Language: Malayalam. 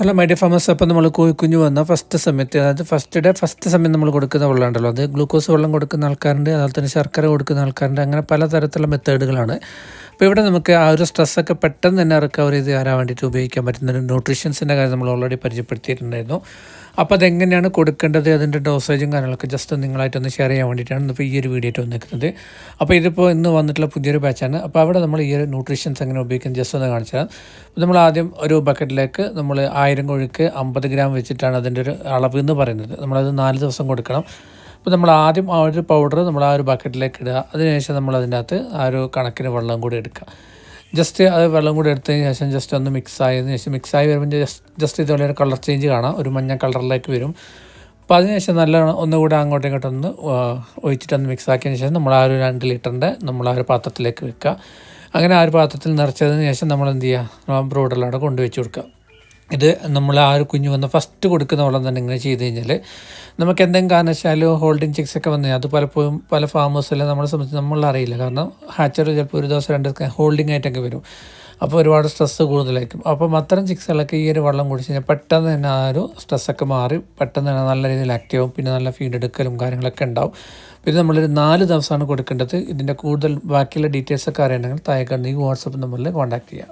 ഹലോ മൈ അപ്പം അപ്പോൾ നമ്മൾ കോഴിക്കുഞ്ഞു വന്ന ഫസ്റ്റ് സമയത്ത് അതായത് ഫസ്റ്റ് ഡേ ഫസ്റ്റ് സമയം നമ്മൾ കൊടുക്കുന്ന വെള്ളം ഉണ്ടല്ലോ അത് ഗ്ലൂക്കോസ് വെള്ളം കൊടുക്കുന്ന ആൾക്കാരുണ്ട് അതുപോലെ തന്നെ ശർക്കര കൊടുക്കുന്ന ആൾക്കാരുണ്ട് അങ്ങനെ പലതരത്തിലുള്ള മെത്തേഡുകളാണ് അപ്പോൾ ഇവിടെ നമുക്ക് ആ ഒരു സ്ട്രെസ്സൊക്കെ പെട്ടെന്ന് തന്നെ റിക്കവർ ചെയ്ത് തരാൻ വേണ്ടിയിട്ട് ഉപയോഗിക്കാൻ പറ്റുന്ന ഒരു ന്യൂട്രീഷ്യൻസിന്റെ കാര്യം നമ്മൾ ഓൾറെഡി പരിചയപ്പെടുത്തിയിട്ടുണ്ടായിരുന്നു. അപ്പോൾ അതെങ്ങനെയാണ് കൊടുക്കേണ്ടത്? അതിന്റെ ഡോസേജും കാര്യങ്ങളൊക്കെ ജസ്റ്റ് നിങ്ങളായിട്ടൊന്ന് ഷെയർ ചെയ്യാൻ വേണ്ടിയിട്ടാണ് ഇപ്പോൾ ഈ ഒരു വീഡിയോ ആയിട്ട് വന്നിരിക്കുന്നത് അപ്പോൾ ഇതിപ്പോൾ ഇന്ന് വന്നിട്ടുള്ള പുതിയൊരു ബാച്ചാണ് അപ്പോൾ അവിടെ നമ്മൾ ഈ ഒരു ന്യൂട്രീഷ്യൻസ് എങ്ങനെ ഉപയോഗിക്കുന്നത് ജസ്റ്റ് ഒന്ന് കാണിച്ചു തരാം. നമ്മൾ ആദ്യം ഒരു ബക്കറ്റിലേക്ക് നമ്മൾ ആയിരം കൊഴുക്ക് അമ്പത് ഗ്രാം വെച്ചിട്ടാണ് അതിന്റെ ഒരു അളവ് എന്ന് പറയുന്നത്. നമ്മളത് നാല് ദിവസം കൊടുക്കണം. അപ്പോൾ നമ്മൾ ആദ്യം ആ ഒരു പൗഡർ നമ്മൾ ആ ഒരു ബക്കറ്റിലേക്ക് ഇടുക. അതിനുശേഷം നമ്മൾ അതിന്റെ അകത്ത് ആ ഒരു കണക്കിന് വെള്ളം കൂടി എടുക്കുക. ജസ്റ്റ് അത് വെള്ളം കൂടി എടുത്തതിന് ശേഷം ജസ്റ്റ് ഒന്ന് മിക്സ് ആയതിനു ശേഷം മിക്സ് ആയി വരുമ്പോൾ ജസ്റ്റ് ജസ്റ്റ് ഇതുപോലെ ഒരു കളർ ചേഞ്ച് കാണാം. ഒരു മഞ്ഞ കളറിലേക്ക് വരും. അപ്പോൾ അതിനുശേഷം നല്ല ഒന്നുകൂടെ അങ്ങോട്ടും ഇങ്ങോട്ടും ഒന്ന് ഒഴിച്ചിട്ടൊന്ന് മിക്സ് ആക്കിയതിന് ശേഷം നമ്മൾ ആ ഒരു രണ്ട് ലിറ്ററിന്റെ നമ്മൾ ആ ഒരു പാത്രത്തിലേക്ക് വെക്കുക. അങ്ങനെ ആ ഒരു പാത്രത്തിൽ നിറച്ചതിന് ശേഷം നമ്മൾ എന്ത് ചെയ്യുക? ബ്രോഡറിലവിടെ കൊണ്ടുവച്ച് കൊടുക്കുക. ഇത് നമ്മൾ ആ ഒരു കുഞ്ഞു വന്ന് ഫസ്റ്റ് കൊടുക്കുന്ന വെള്ളം തന്നെ ഇങ്ങനെ ചെയ്ത് കഴിഞ്ഞാൽ നമുക്ക് എന്തെങ്കിലും കാരണവശാലും ഹോൾഡിംഗ് ചെക്സ് ഒക്കെ വന്നു അത് പലപ്പോഴും പല ഫാമേഴ്സിലും നമ്മളെ സംബന്ധിച്ച് നമ്മൾ അറിയില്ല. കാരണം ഹാച്ചർ ചിലപ്പോൾ ഒരു ദിവസം രണ്ട് ദിവസം ഹോൾഡിംഗ് ആയിട്ടൊക്കെ വരും. അപ്പോൾ ഒരുപാട് സ്ട്രെസ്സ് കൂടുതലായിരിക്കും. അപ്പം അത്തരം ചിക്സുകളൊക്കെ ഈ ഒരു വെള്ളം കുടിച്ച് കഴിഞ്ഞാൽ പെട്ടെന്ന് തന്നെ ആ ഒരു സ്ട്രെസ്സൊക്കെ മാറി പെട്ടെന്ന് തന്നെ നല്ല രീതിയിൽ ആക്റ്റീവ് പിന്നെ നല്ല ഫീഡ് എടുക്കലും കാര്യങ്ങളൊക്കെ ഉണ്ടാവും. പിന്നെ നമ്മളൊരു നാല് ദിവസമാണ് കൊടുക്കേണ്ടത്. ഇതിന്റെ കൂടുതൽ ബാക്കിയുള്ള ഡീറ്റെയിൽസൊക്കെ അറിയണമെങ്കിൽ താഴെ ഈ വാട്സപ്പ് നമ്പറിൽ കോൺടാക്ട് ചെയ്യാം.